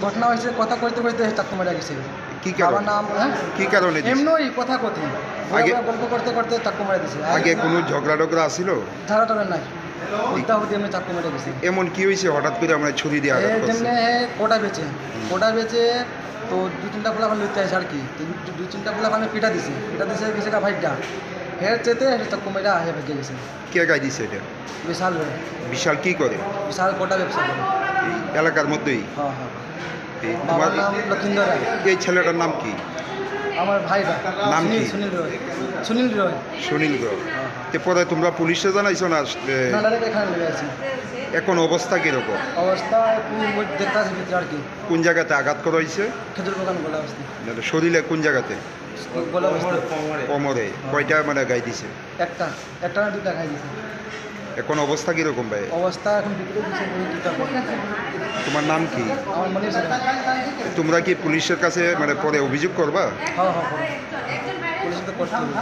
ঘটনা হয়েছে কথা কইতে কইতে চাকু মারা গেছে। কি কারণ? বাবার নাম হ্যাঁ? কি কারণে? এমনই কথা কথি। আগে- গল্প করতে করতে চাকু মারা দিছে আগে কোনো ঝগড়া টগড়া আসিল ধারা টারা নাই। উদ্যা হুদি এমনি চাকু মারা গেছে। এমন কি হয়েছে হঠাৎ করে আমরা ছুরি দিয়ে আঘাত করছি। কোটা বেচে কোটা বেচে তো দু তিনটা পোলা আমি লইতে আসে আর কি। দু- তিনটা পোলা আমি পিটা দিছি। পিটা দিছে গেছে ভাইটা হের চেতে হের চাকু মারা হে ভেজে গেছে। কে গাই দিছে এটা? বিশাল বিশাল কি করে? বিশাল কোটা ব্যবসা করে। এলাকার মধ্যেই। হ্যাঁ হ্যাঁ। এই তোমার লক্ষিন্দর রায়। এই ছেলেটার নাম কি? আমার ভাইটা। নাম কি? সুনীল রয়। সুনীল রয়। সুনীল গ্রহ হ্যাঁ তে পরে তোমরা পুলিশে জানাইছো না হ্যাঁ এখানে অবস্থা কীরকম? অবস্থা আর কি। কোন জায়গাতে আঘাত করা হয়েছে? মানে শরীরে কোন জায়গাতে? কোমরে। কয়টা মানে গাই দিছে? একটা একটা দুটা খাই দিছে। এখন অবস্থা কীরকম ভাই? অবস্থা এখন। তোমার নাম কি? মনে তোমরা কি পুলিশের কাছে মানে পরে অভিযোগ করবা? হ্যাঁ হ্যাঁ পুলিশ তো করতে হবে।